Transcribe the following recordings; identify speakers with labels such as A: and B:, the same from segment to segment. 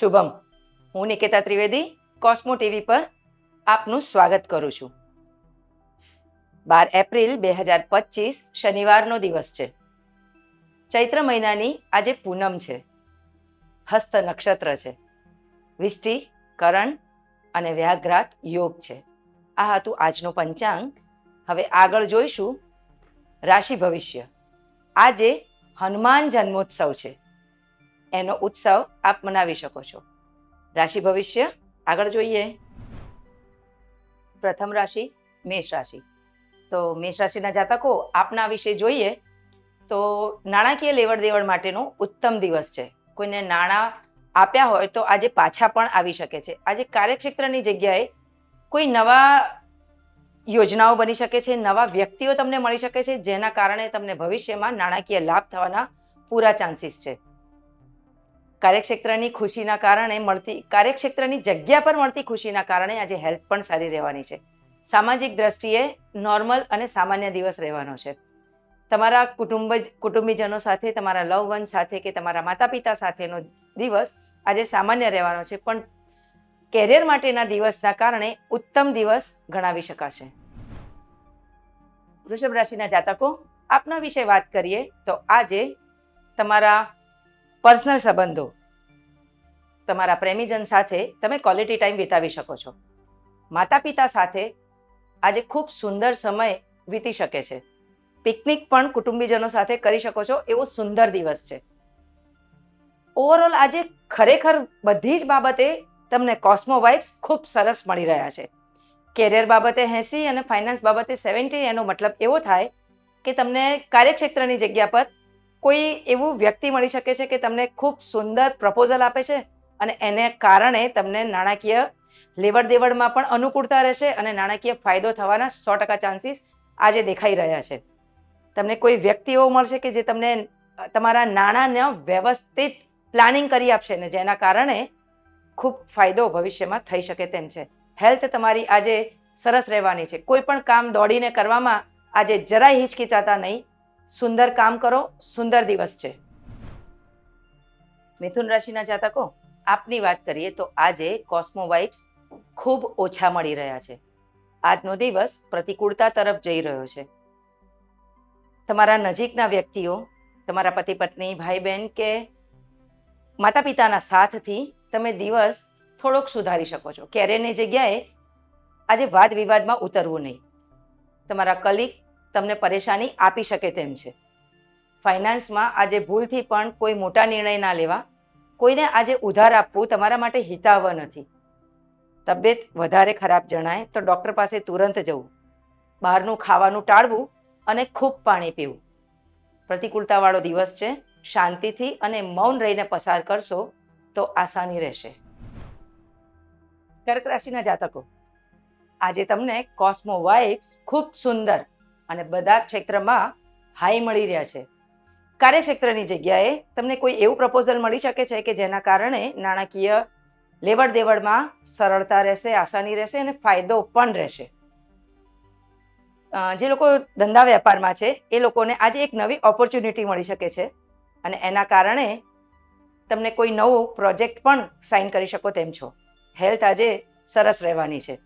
A: શુભમ, હું નિકેતા ત્રિવેદી, કોસ્મો ટીવી પર આપનું સ્વાગત કરું છું. બાર એપ્રિલ બે હજાર પચીસ શનિવારનો દિવસ છે. ચૈત્ર મહિનાની આજે પૂનમ છે. હસ્ત નક્ષત્ર છે. વિષ્ટિ, કરણ અને વ્યાઘ્રાત યોગ છે. આ હતું આજનો પંચાંગ. હવે આગળ જોઈશું રાશિ ભવિષ્ય. આજે હનુમાન જન્મોત્સવ છે. એનો ઉત્સવ આપ મનાવી શકો છો. રાશિ ભવિષ્ય, આગળ જોઈએ. પ્રથમ રાશિ, મેષ રાશિ. તો મેષ રાશિના જાતકો, આપના વિશે જોઈએ, તો નાણાકીય લેવડ દેવડ માટેનો ઉત્તમ દિવસ છે. કોઈને નાણાં આપ્યા હોય તો આજે પાછા પણ આવી શકે છે. આજે કાર્યક્ષેત્રની જગ્યાએ કોઈ નવા યોજનાઓ બની શકે છે, નવા વ્યક્તિઓ તમને મળી શકે છે, જેના કારણે તમને ભવિષ્યમાં નાણાકીય લાભ થવાના પૂરા ચાન્સીસ છે. કાર્યક્ષેત્રની ખુશીના કારણે મળતી, કાર્યક્ષેત્રની જગ્યા પર મળતી ખુશીના કારણે આજે હેલ્થ પણ સારી રહેવાની છે. સામાજિક દ્રષ્ટિએ નોર્મલ અને સામાન્ય દિવસ રહેવાનો છે. તમારા કુટુંબ કુટુંબીજનો સાથે, તમારા લવ વન સાથે કે તમારા માતા પિતા સાથેનો દિવસ આજે સામાન્ય રહેવાનો છે, પણ કેરિયર માટેના દિવસના કારણે ઉત્તમ દિવસ ગણાવી શકાશે. વૃષભ રાશિના જાતકો, આપના વિશે વાત કરીએ તો આજે તમારા પર્સનલ સંબંધો. તમારા પ્રેમીજન સાથે તમે ક્વોલિટી ટાઈમ વિતાવી શકો છો. માતા પિતા સાથે આજે ખૂબ સુંદર સમય વીતી શકે છે. પિકનિક પણ કુટુંબીજનો સાથે કરી શકો છો, એવો સુંદર દિવસ છે. ઓવરઓલ આજે ખરેખર બધી જ બાબતે તમને કોસ્મો વાઇબ્સ ખૂબ સરસ મળી રહ્યા છે. કેરિયર બાબતે એંસી અને ફાઇનાન્સ બાબતે સેવન્ટી એનો મતલબ એવો થાય કે તમને કાર્યક્ષેત્રની જગ્યા પર કોઈ એવું વ્યક્તિ મળી શકે છે કે તમને ખૂબ સુંદર પ્રપોઝલ આપે છે અને એને કારણે તમને નાણાકીય લેવડ દેવડમાં પણ અનુકૂળતા રહેશે અને નાણાકીય ફાયદો થવાના સો ટકા ચાન્સીસ આજે દેખાઈ રહ્યા છે. તમને કોઈ વ્યક્તિ એવો મળશે કે જે તમને તમારા નાણાંને વ્યવસ્થિત પ્લાનિંગ કરી આપશે ને જેના કારણે ખૂબ ફાયદો ભવિષ્યમાં થઈ શકે તેમ છે. હેલ્થ તમારી આજે સરસ રહેવાની છે. કોઈ પણ કામ દોડીને કરવામાં આજે જરાય હિચકિચાતા નહીં. સુંદર કામ કરો, સુંદર દિવસ છે. મિથુન રાશિના જાતકો, આપની વાત કરીએ તો આજે કોસ્મો વાઇબ્સ ખૂબ ઓછા મળી રહ્યા છે. આજનો દિવસ પ્રતિકૂળતા તરફ જઈ રહ્યો છે. તમારા નજીકના વ્યક્તિઓ, તમારા પતિ પત્ની ભાઈ બહેન કે માતા પિતાના સાથથી તમે દિવસ થોડોક સુધારી શકો છો. કેરિયરની જગ્યાએ આજે વાદ વિવાદમાં ઉતરવું નહીં. તમારા કલીગ તમને પરેશાની આપી શકે તેમ છે. ફાઇનાન્સમાં આજે ભૂલથી પણ કોઈ મોટા નિર્ણય ના લેવા, કોઈને આજે ઉધાર આપવું તમારા માટે હિતાવહ નથી. તબિયત વધારે ખરાબ જણાય તો ડૉક્ટર પાસે તુરંત જવું, બહારનું ખાવાનું ટાળવું અને ખૂબ પાણી પીવું. પ્રતિકૂળતાવાળો દિવસ છે, શાંતિથી અને મૌન રહીને પસાર કરશો તો આસાની રહેશે. કર્ક રાશિના જાતકો, આજે તમને કોસ્મો વાઇબ્સ ખૂબ સુંદર અને બધા ક્ષેત્રમાં હાઈ મળી રહ્યા છે. કાર્યક્ષેત્રની જગ્યાએ તમને કોઈ એવું પ્રપોઝલ મળી શકે છે કે જેના કારણે નાણાકીય લેવડ દેવડમાં સરળતા રહેશે, આસાની રહેશે અને ફાયદો પણ રહેશે? જે લોકો ધંધા વેપારમાં છે, એ લોકોને આજે એક નવી ઓપોર્ચ્યુનિટી મળી શકે છે અને એના કારણે તમને કોઈ નવો પ્રોજેક્ટ પણ સાઇન કરી શકો તેમ છો. હેલ્થ આજે સરસ રહેવાની છે.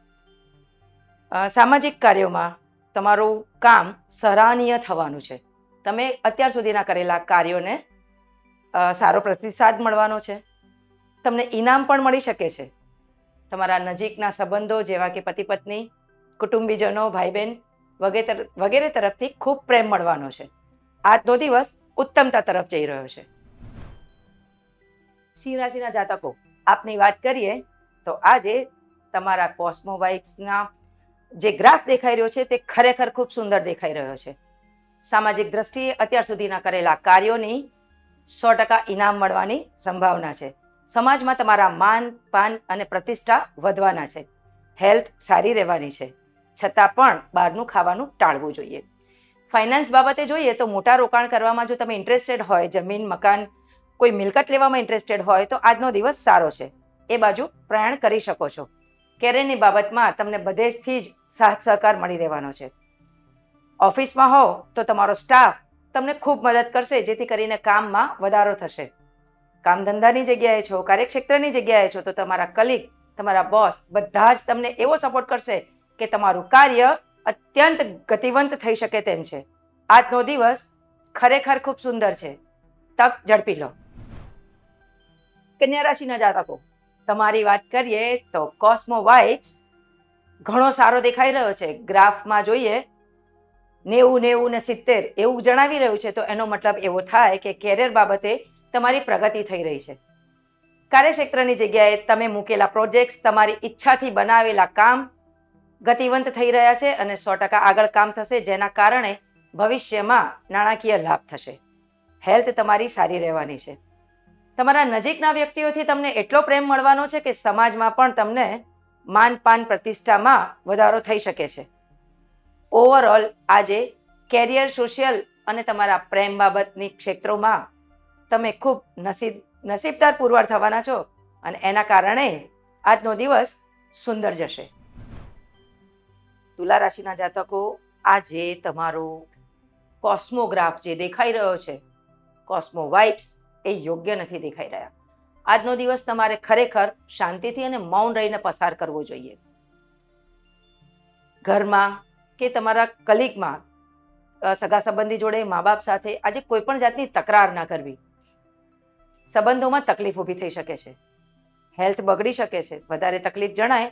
A: સામાજિક કાર્યોમાં તમારું કામ સરાહનીય થવાનું છે. તમે અત્યાર સુધીના કરેલા કાર્યોને સારો પ્રતિસાદ મળવાનો છે. તમને ઇનામ પણ મળી શકે છે. તમારા નજીકના સંબંધો જેવા કે પતિ પત્ની કુટુંબીજનો ભાઈ બહેન વગેરે વગેરે તરફથી ખૂબ પ્રેમ મળવાનો છે. આજનો દિવસ ઉત્તમતા તરફ જઈ રહ્યો છે. સિંહ રાશિના જાતકો, આપની વાત કરીએ તો આજે તમારા કોસ્મો વાઇબ્સના જે ગ્રાફ દેખાઈ રહ્યો છે તે ખરેખર ખૂબ સુંદર દેખાઈ રહ્યો છે. સામાજિક દ્રષ્ટિએ અત્યાર સુધીના કરેલા કાર્યોની સો ટકા ઇનામ મળવાની સંભાવના છે. સમાજમાં તમારા માન, પાન અને પ્રતિષ્ઠા વધવાના છે. હેલ્થ સારી રહેવાની છે. છતાં પણ બહારનું ખાવાનું ટાળવું જોઈએ. ફાઇનાન્સ બાબતે જોઈએ તો મોટા રોકાણ કરવામાં જો તમે ઇન્ટરેસ્ટેડ હોય, જમીન, મકાન, કોઈ મિલકત લેવામાં ઇન્ટરેસ્ટેડ હોય તો આજનો દિવસ સારો છે. એ બાજુ પ્રયાણ કરી શકો છો. કેરિયરની બાબતમાં તમને બધેથી જ સાથ સહકાર મળી રહેવાનો છે. ઓફિસમાં હો તો તમારો સ્ટાફ તમને ખૂબ મદદ કરશે, જેથી કરીને કામમાં વધારો થશે. કામ ધંધાની જગ્યાએ છો, કાર્યક્ષેત્રની જગ્યાએ છો, તો તમારા કલીગ, તમારા બોસ બધા જ તમને એવો સપોર્ટ કરશે કે તમારું કાર્ય અત્યંત ગતિવંત થઈ શકે તેમ છે. આજનો દિવસ ખરેખર ખૂબ સુંદર છે. તક ઝડપી લો. કન્યા રાશિના જાતકો તમારી વાત કરીએ તો કોસ્મો વાઇબ્સ ઘણો સારો દેખાઈ રહ્યો છે. ગ્રાફમાં જોઈએ નેવું નેવું ને સિત્તેર એવું જણાવી રહ્યું છે. તો એનો મતલબ એવો થાય કે કેરિયર બાબતે તમારી પ્રગતિ થઈ રહી છે. કાર્યક્ષેત્રની જગ્યાએ તમે મૂકેલા પ્રોજેક્ટ્સ તમારી ઈચ્છાથી બનાવેલા કામ ગતિવંત થઈ રહ્યા છે અને સો ટકા આગળ કામ થશે, જેના કારણે ભવિષ્યમાં નાણાકીય લાભ થશે. હેલ્થ તમારી સારી રહેવાની છે. તમારા નજીકના વ્યક્તિઓથી તમને એટલો પ્રેમ મળવાનો છે કે સમાજમાં પણ તમને માન પાન પ્રતિષ્ઠામાં વધારો થઈ શકે છે. ઓવરઓલ આજે કેરિયર સોશિયલ અને તમારા પ્રેમ બાબતની ક્ષેત્રોમાં તમે ખૂબ નસીબ, નસીબદાર પુરવાર થવાના છો અને એના કારણે આજનો દિવસ સુંદર જશે. તુલા રાશિના જાતકો, આજે તમારો કોસ્મોગ્રાફ જે દેખાઈ રહ્યો છે કોસ્મો વાઇબ્સ એ યોગ્ય નથી દેખાઈ રહ્યા. આજનો દિવસ તમારે ખરેખર શાંતિથી અને મૌન રહીને પસાર કરવો જોઈએ. ઘરમાં કે તમારા કલીગમાં સગા સંબંધી જોડે મા બાપ સાથે આજે કોઈ પણ જાતની તકરાર ના કરવી. સંબંધોમાં તકલીફ ઊભી થઈ શકે છે. હેલ્થ બગડી શકે છે. વધારે તકલીફ જણાય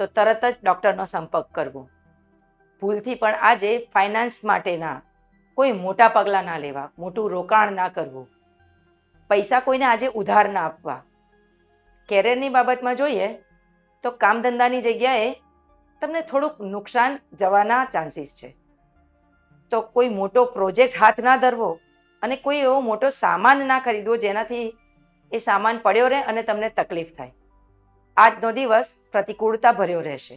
A: તો તરત જ ડૉક્ટરનો સંપર્ક કરવો. ભૂલથી પણ આજે ફાઇનાન્સ માટેના કોઈ મોટા પગલાં ના લેવા, મોટું રોકાણ ના કરવું. પૈસા કોઈને આજે ઉધાર ના આપવા. કેરિયરની બાબતમાં જોઈએ તો કામ ધંધાની જગ્યાએ તમને થોડુંક નુકસાન જવાના ચાન્સીસ છે. તો કોઈ મોટો પ્રોજેક્ટ હાથ ના ધરવો અને કોઈ એવો મોટો સામાન ના ખરીદવો જેનાથી એ સામાન પડ્યો રહે અને તમને તકલીફ થાય. આજનો દિવસ પ્રતિકૂળતા ભર્યો રહેશે.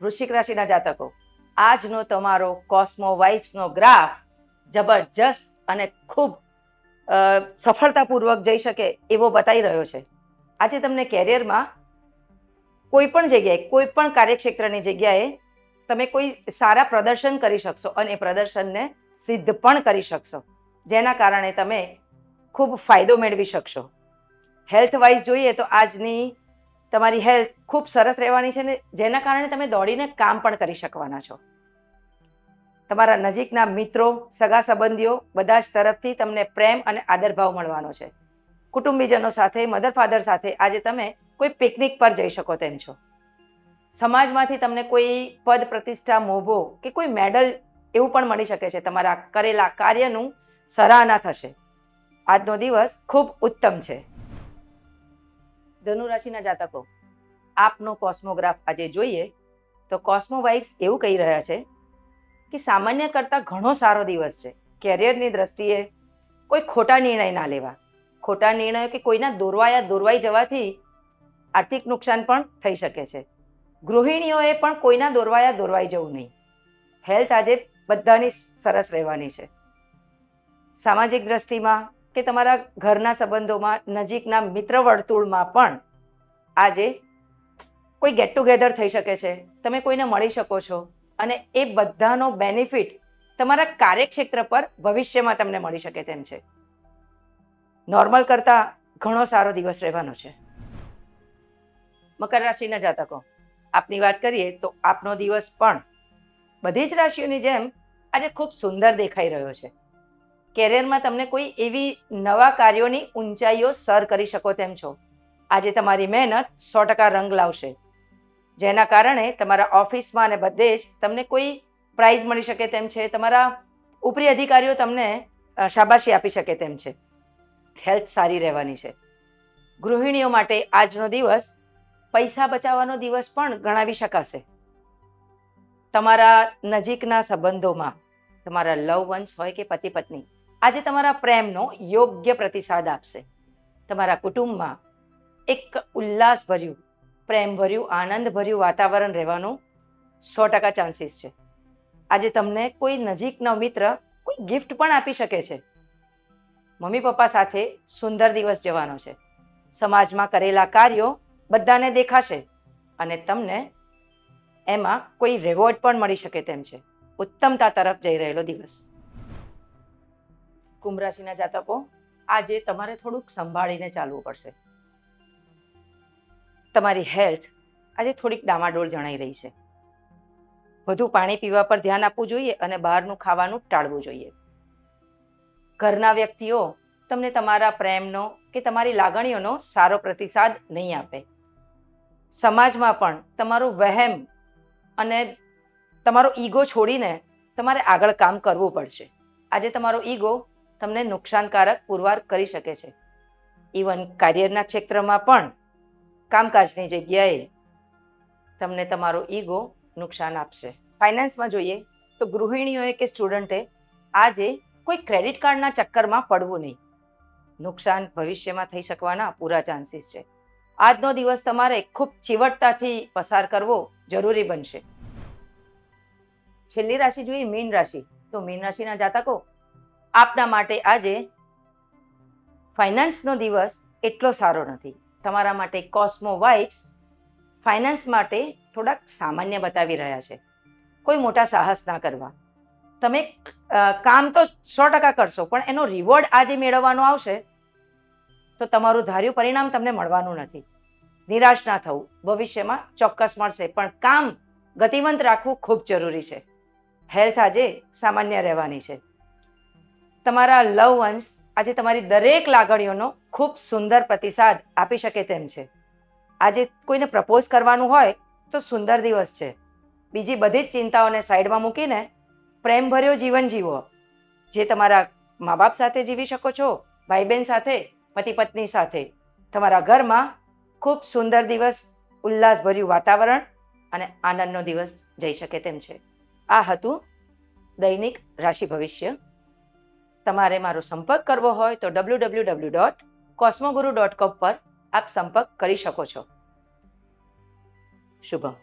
A: વૃશ્ચિક રાશિના જાતકો, આજનો તમારો કોસ્મો વાઇફ્સનો ગ્રાફ જબરજસ્ત અને ખૂબ સફળતાપૂર્વક જઈ શકે એવો બતાવી રહ્યો છે. આજે તમને કેરિયરમાં કોઈ પણ જગ્યાએ, કોઈ પણ કાર્યક્ષેત્રની જગ્યાએ તમે કોઈ સારા પ્રદર્શન કરી શકશો અને એ પ્રદર્શનને સિદ્ધ પણ કરી શકશો. જેના કારણે તમે ખૂબ ફાયદો મેળવી શકશો. હેલ્થ વાઇઝ જોઈએ તો આજની તમારી હેલ્થ ખૂબ સરસ રહેવાની છે ને જેના કારણે તમે દોડીને કામ પણ કરી શકવાના છો. તમારા નજીકના મિત્રો, સગા સંબંધીઓ બધા જ તરફથી તમને પ્રેમ અને આદરભાવ મળવાનો છે. કુટુંબીજનો સાથે, મધર ફાધર સાથે આજે તમે કોઈ પિકનિક પર જઈ શકો તેમ છો. સમાજમાંથી તમને કોઈ પદ, પ્રતિષ્ઠા, મોભો કે કોઈ મેડલ એવું પણ મળી શકે છે. તમારા કરેલા કાર્યનું સરાહના થશે. આજનો દિવસ ખૂબ ઉત્તમ છે. ધનુ રાશિના જાતકો, આપનો કોસ્મોગ્રાફ આજે જોઈએ તો કોસ્મોવાઇક્સ એવું કહી રહ્યા છે કે સામાન્ય કરતાં ઘણો સારો દિવસ છે. કેરિયરની દ્રષ્ટિએ કોઈ ખોટા નિર્ણય ના લેવા. ખોટા નિર્ણયો કે કોઈના દોરવાયા દોરવાઈ જવાથી આર્થિક નુકસાન પણ થઈ શકે છે. ગૃહિણીઓએ પણ કોઈના દોરવાયા દોરવાઈ જવું નહીં. હેલ્થ આજે બધાની સરસ રહેવાની છે. સામાજિક દ્રષ્ટિમાં કે તમારા ઘરના સંબંધોમાં, નજીકના મિત્ર વર્તુળમાં પણ આજે કોઈ ગેટ ટુગેધર થઈ શકે છે. તમે કોઈને મળી શકો છો. અને એ બધાનો બેનિફિટ તમારા કાર્યક્ષેત્ર પર ભવિષ્યમાં તમને મળી શકે તેમ છે. નોર્મલ કરતાં ઘણો સારો દિવસ રહેવાનો છે. મકર રાશિના જાતકો, આપની વાત કરીએ તો આપનો દિવસ પણ બધી જ રાશિઓની જેમ આજે ખૂબ સુંદર દેખાઈ રહ્યો છે. કેરિયરમાં તમને કોઈ એવી નવા કાર્યોની ઊંચાઈઓ સર કરી શકો તેમ છો. આજે તમારી મહેનત સો ટકા રંગ લાવશે. જેના કારણે તમારા ઓફિસમાં અને બધે જ તમને કોઈ પ્રાઇઝ મળી શકે તેમ છે. તમારા ઉપરી અધિકારીઓ તમને શાબાશી આપી શકે તેમ છે. હેલ્થ સારી રહેવાની છે. ગૃહિણીઓ માટે આજનો દિવસ પૈસા બચાવવાનો દિવસ પણ ગણાવી શકાશે. તમારા નજીકના સંબંધોમાં, તમારા લવ વન્સ હોય કે પતિ પત્ની, આજે તમારા પ્રેમનો યોગ્ય પ્રતિસાદ આપશે. તમારા કુટુંબમાં એક ઉલ્લાસભર્યું પ્રેમભર્યું, આનંદભર્યું વાતાવરણ રહેવાનું સો ટકા ચાન્સીસ છે. આજે તમને કોઈ નજીકનો મિત્ર કોઈ ગિફ્ટ પણ આપી શકે છે. મમ્મી પપ્પા સાથે સુંદર દિવસ જવાનો છે. સમાજમાં કરેલા કાર્યો બધાને દેખાશે અને તમને એમાં કોઈ રિવોર્ડ પણ મળી શકે તેમ છે. ઉત્તમતા તરફ જઈ રહેલો દિવસ. કુંભ રાશિના જાતકો, આજે તમારે થોડુંક સંભાળીને ચાલવું પડશે. તમારી હેલ્થ આજે થોડીક ડામાડોળ જણાઈ રહી છે. વધુ પાણી પીવા પર ધ્યાન આપવું જોઈએ અને બહારનું ખાવાનું ટાળવું જોઈએ. ઘરના વ્યક્તિઓ તમને તમારા પ્રેમનો કે તમારી લાગણીઓનો સારો પ્રતિસાદ નહીં આપે. સમાજમાં પણ તમારું વહેમ અને તમારો ઈગો છોડીને તમારે આગળ કામ કરવું પડશે. આજે તમારો ઈગો તમને નુકસાનકારક પુરવાર કરી શકે છે. ઇવન કાર્યરના ક્ષેત્રમાં પણ કામકાજની જગ્યાએ તમને તમારો ઈગો નુકસાન આપશે. ફાઇનાન્સમાં જોઈએ તો ગૃહિણીઓએ કે સ્ટુડન્ટે આજે કોઈ ક્રેડિટ કાર્ડના ચક્કરમાં પડવું નહીં. નુકસાન ભવિષ્યમાં થઈ શકવાના પૂરા ચાન્સીસ છે. આજનો દિવસ તમારે ખૂબ ચીવટતાથી પસાર કરવો જરૂરી બનશે. છેલ્લી રાશિ જોઈએ મીન રાશિ. તો મીન રાશિના જાતકો, આપના માટે આજે ફાઇનાન્સનો દિવસ એટલો સારો નથી. તમારા માટે કોસ્મો વાઇબ્સ ફાઇનાન્સ માટે થોડાક સામાન્ય બતાવી રહ્યા છે. કોઈ મોટા સાહસ ના કરવા. તમે કામ તો સો ટકા કરશો, પણ એનો રિવોર્ડ આજે મેળવવાનો આવશે તો તમારું ધાર્યું પરિણામ તમને મળવાનું નથી. નિરાશ ના થવું. ભવિષ્યમાં ચોક્કસ મળશે, પણ કામ ગતિવંત રાખવું ખૂબ જરૂરી છે. હેલ્થ આજે સામાન્ય રહેવાની છે. તમારા લવ વન્સ આજે તમારી દરેક લાગણીઓનો ખૂબ સુંદર પ્રતિસાદ આપી શકે તેમ છે. આજે કોઈને પ્રપોઝ કરવાનું હોય તો સુંદર દિવસ છે. બીજી બધી જ ચિંતાઓને સાઈડમાં મૂકીને પ્રેમભર્યો જીવન જીવો. જે તમારા મા બાપ સાથે જીવી શકો છો ભાઈ બહેન સાથે પતિ પત્ની સાથે. તમારા ઘરમાં ખૂબ સુંદર દિવસ, ઉલ્લાસભર્યું વાતાવરણ અને આનંદનો દિવસ જઈ શકે તેમ છે. આ હતું દૈનિક રાશિ ભવિષ્ય. તમારે મારો સંપર્ક કરવો હોય તો W W W dot Cosmoguru dot com પર આપ સંપર્ક કરી શકો છો. શુભમ.